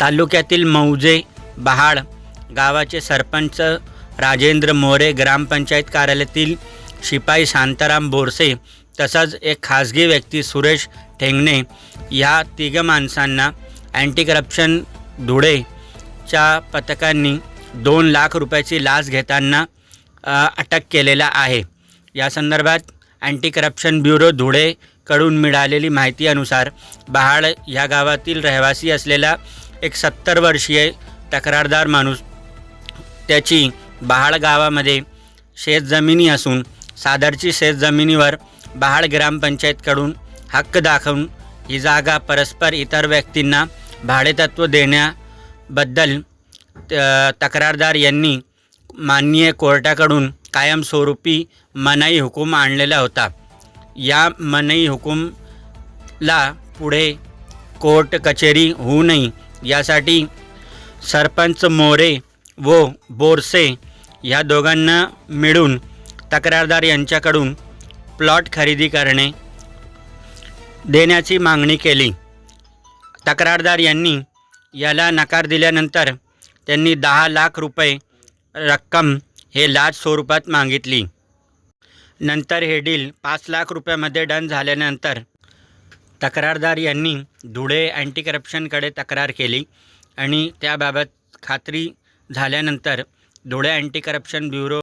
तालुक्यातील मौजे बहाड गावाचे सरपंच राजेंद्र मोरे ग्रामपंचायत कार्यालयातील शिपाई शांताराम बोरसे तसंच एक खाजगी व्यक्ती सुरेश ठेंगणे या तिघ माणसांना अँटी करप्शन धुळेच्या पथकांनी दोन लाख रुपयाची लाच घेताना अटक केलेला आहे. या संदर्भात अँटी करप्शन ब्युरो धुळेकडून मिळालेली माहितीनुसार बहाड ह्या गावातील रहिवासी असलेला एक सत्तर वर्षीय तक्रारदार माणूस त्याची बहाड गावामध्ये शेतजमिनी असून सादरची शेतजमिनीवर बहाड ग्रामपंचायतकडून हक्क दाखवून ही जागा परस्पर इतर व्यक्तींना भाडेतत्व देण्याबद्दल त- तक्रारदार यांनी माननीय कोर्टाकडून कायमस्वरूपी मनाई हुकूम आणलेला होता. या मनाई हुकूमला पुढे कोर्ट कचेरी होऊ नये यासाठी सरपंच मोरे व बोरसे या दोघांना मिळून तक्रारदार यांच्याकडून प्लॉट खरेदी करणे देण्याची मागणी केली. तक्रारदार यांनी याला नकार दिल्यानंतर त्यांनी दहा लाख रुपये रक्कम हे लाच स्वरूपात मागितली. नंतर हे डील पाच लाख रुपयामध्ये डन झाल्यानंतर तक्रारदार यांनी धुळे अँटी करप्शनकडे तक्रार केली आणि त्याबाबत खात्री झाल्यानंतर धुळे अँटी करप्शन ब्युरो